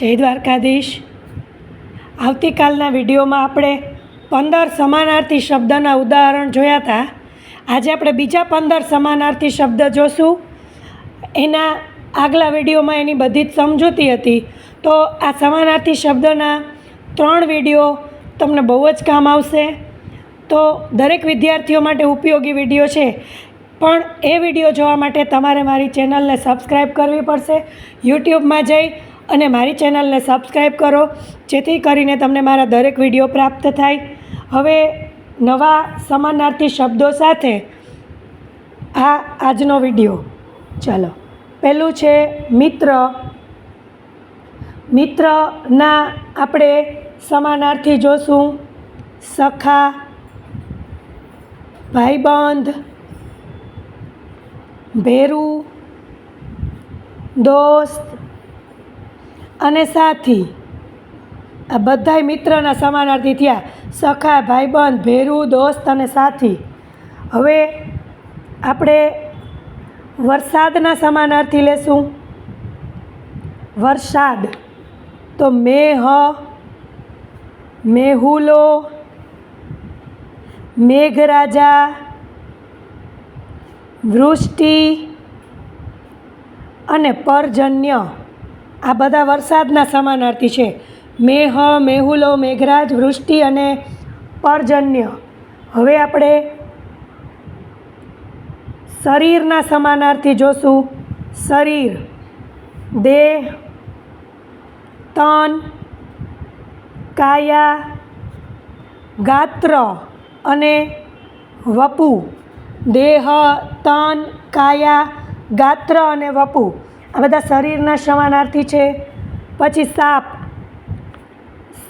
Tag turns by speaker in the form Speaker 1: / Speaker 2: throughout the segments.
Speaker 1: જય દ્વારકાધીશ. આવતીકાલના વિડીયોમાં આપણે પંદર સમાનાર્થી શબ્દના ઉદાહરણ જોયા હતા આજે આપણે બીજા પંદર સમાનાર્થી શબ્દ જોશું. એના આગલા વિડીયોમાં એની બધી જ સમજૂતી હતી. તો આ સમાનાર્થી શબ્દના ત્રણ વીડિયો તમને બહુ જ કામ આવશે. તો દરેક વિદ્યાર્થીઓ માટે ઉપયોગી વીડિયો છે. પણ એ વીડિયો જોવા માટે તમારે મારી ચેનલને સબસ્ક્રાઈબ કરવી પડશે. યુટ્યુબમાં જઈ અને મારી ચેનલને સબસ્ક્રાઈબ કરો, જેથી કરીને તમને મારા દરેક વીડિયો પ્રાપ્ત થાય. હવે નવા સમાનાર્થી શબ્દો સાથે આ આજનો વીડિયો. ચાલો. પહેલું છે મિત્ર. મિત્રના આપણે સમાનાર્થી જોશું. સખા, ભાઈબંધ, ભેરું, દોસ્ત અને સાથી, આ બધાય મિત્રના સમાનાર્થી થયા. સખા, ભાઈબંધ, ભેરું, દોસ્ત અને સાથી. હવે આપણે વરસાદના સમાનાર્થી લેશું. વરસાદ તો મેહ, મેહુલો, મેઘરાજા, વૃષ્ટિ અને પર્જન્ય. આ બધા વરસાદના સમાનાર્થી છે. મેહ, મેહુલો, મેઘરાજ, વૃષ્ટિ અને પર્જન્ય. હવે આપણે શરીરના સમાનાર્થી જોશું. શરીર, દેહ, તન, કાયા, ગાત્ર અને વપુ. દેહ, તન, કાયા, ગાત્ર અને વપુ. આ બધા શરીરના સમાનાર્થી છે. પછી સાપ,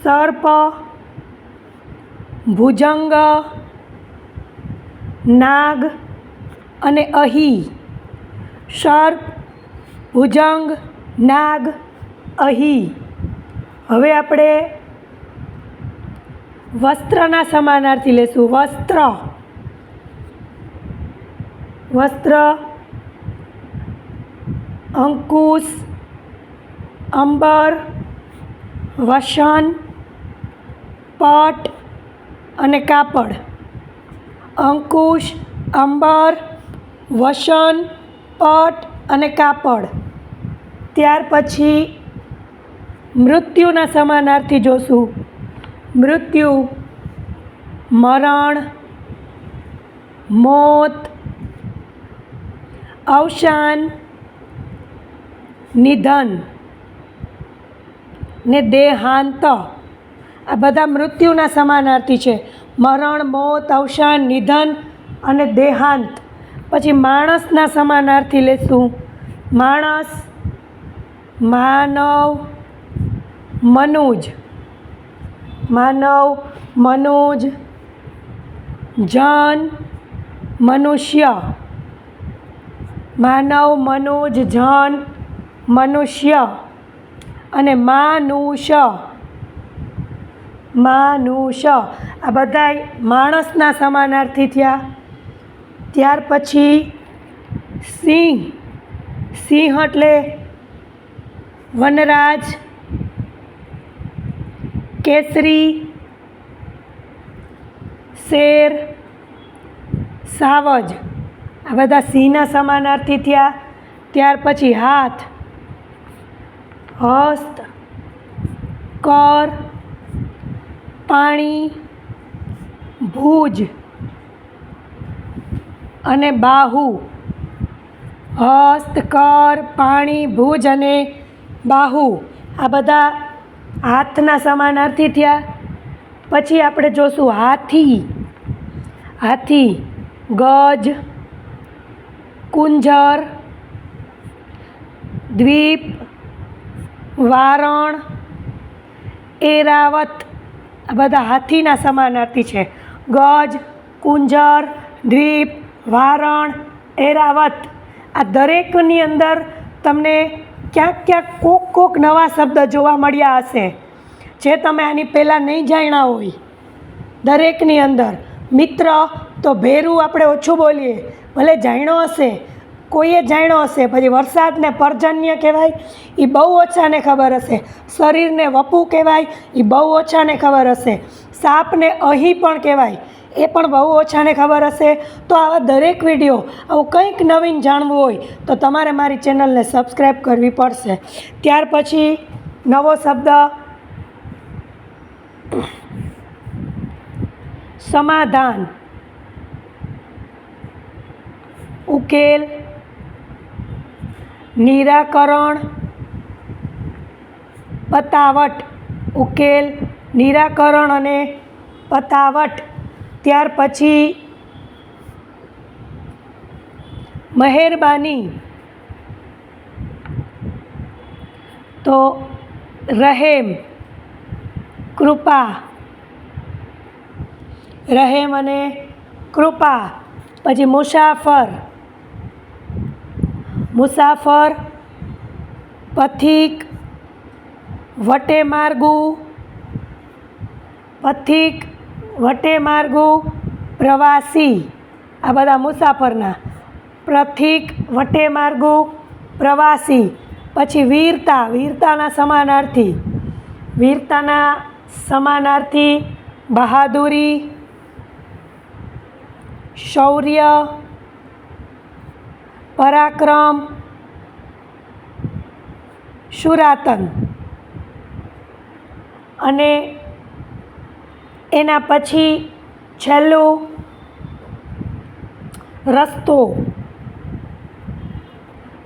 Speaker 1: સર્પ, ભુજંગ, નાગ અને અહી. સર્પ, ભુજંગ, નાગ, અહી. હવે આપણે વસ્ત્રના સમાનાર્થી લેશું. વસ્ત્ર. વસ્ત્ર અંકુશ, અંબર, વસન, પટ અને કાપડ. અંકુશ, અંબર, વસન, પટ અને કાપડ. ત્યાર પછી મૃત્યુના સમાનાર્થી જોશું. મૃત્યુ, મરણ, મોત, અવસાન નિધન, ને દેહાંત. આ બધા મૃત્યુના સમાનાર્થી છે. મરણ, મોત, અવસાન, નિધન અને દેહાંત. પછી માણસના સમાનાર્થી લેશું. માણસ, માનવ, મનુજ. માનવ, મનુજ, જન, મનુષ્ય. માનવ, મનુજ, જન મનુષ્ય અને માનુષ માનુષ આ બધાય માણસના સમાનાર્થી થયા. ત્યાર પછી સિંહ. સિંહ એટલે વનરાજ, કેસરી, શેર, સાવજ. આ બધા સિંહના સમાનાર્થી થયા. ત્યાર પછી હાથ. હસ્ત, કર, પાણી, ભુજ અને બાહુ. હસ્ત, કર, પાણી, ભુજ અને બાહુ. આ બધા હાથના સમાનાર્થી થયા. પછી આપણે જોશું હાથી. હાથી, ગજ, કુંજર, દ્વીપ વારણ, એરાવત, આ બધા હાથીના સમાનાર્થી છે. ગજ, કુંજર, દ્વીપ, વારણ, એરાવત, આ દરેકની અંદર તમને ક્યાંક ક્યાંક કોક કોક નવા શબ્દ જોવા મળ્યા હશે. જે તમે આની પહેલાં નહીં જાણ્યા હોય. દરેકની અંદર મિત્ર તો ભેરું આપણે ઓછું બોલીએ. ભલે જાણ્યો હશે કોઈએ જાણ્યો હશે? પછી વરસાદને પર્જન્ય કહેવાય એ બહુ ઓછાને ખબર હશે. શરીરને વપુ કહેવાય એ બહુ ઓછાને ખબર હશે. સાપને અહીં પણ કહેવાય, એ પણ બહુ ઓછાને ખબર હશે. તો આવા દરેક વીડિયો, આવું કંઈક નવીન જાણવું હોય, તો તમારે મારી ચેનલને સબસ્ક્રાઈબ કરવી પડશે. ત્યાર પછી નવો શબ્દ, સમાધાન. ઉકેલ નિરાકરણ, પતાવટ, ઉકેલ, નિરાકરણ અને પતાવટ. ત્યાર પછી મહેરબાની. તો રહેમ, કૃપા. રહેમ અને કૃપા. પછી મુસાફર. મુસાફર, પથિક વટે માર્ગુ પથિક વટે માર્ગુ પ્રવાસી. આ બધા મુસાફરના. પ્રથિક વટે માર્ગુ પ્રવાસી. પછી વીરતા, વીરતાના સમાનાર્થી. વીરતાના સમાનાર્થી બહાદુરી, શૌર્ય પરાક્રમ શુરાતન અને એના પછી છેલ્લો રસ્તો.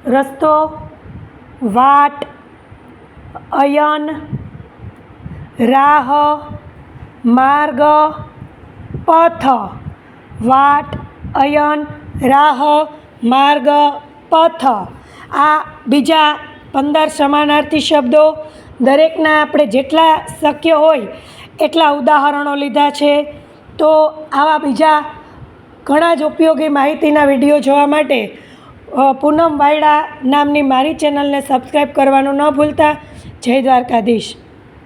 Speaker 1: રસ્તો, વાટ, અયન, રાહ, માર્ગ, પથ. વાટ, અયન, રાહ માર્ગ પથ. આ બીજા પંદર સમાનાર્થી શબ્દો દરેકના આપણે જેટલા શક્ય હોય એટલા ઉદાહરણો લીધા છે. તો આવા બીજા ઘણા જ ઉપયોગી માહિતીના વીડિયો જોવા માટે પૂનમ વાયડા નામની મારી ચેનલને સબસ્ક્રાઈબ કરવાનું ન ભૂલતા. જય દ્વારકાધીશ.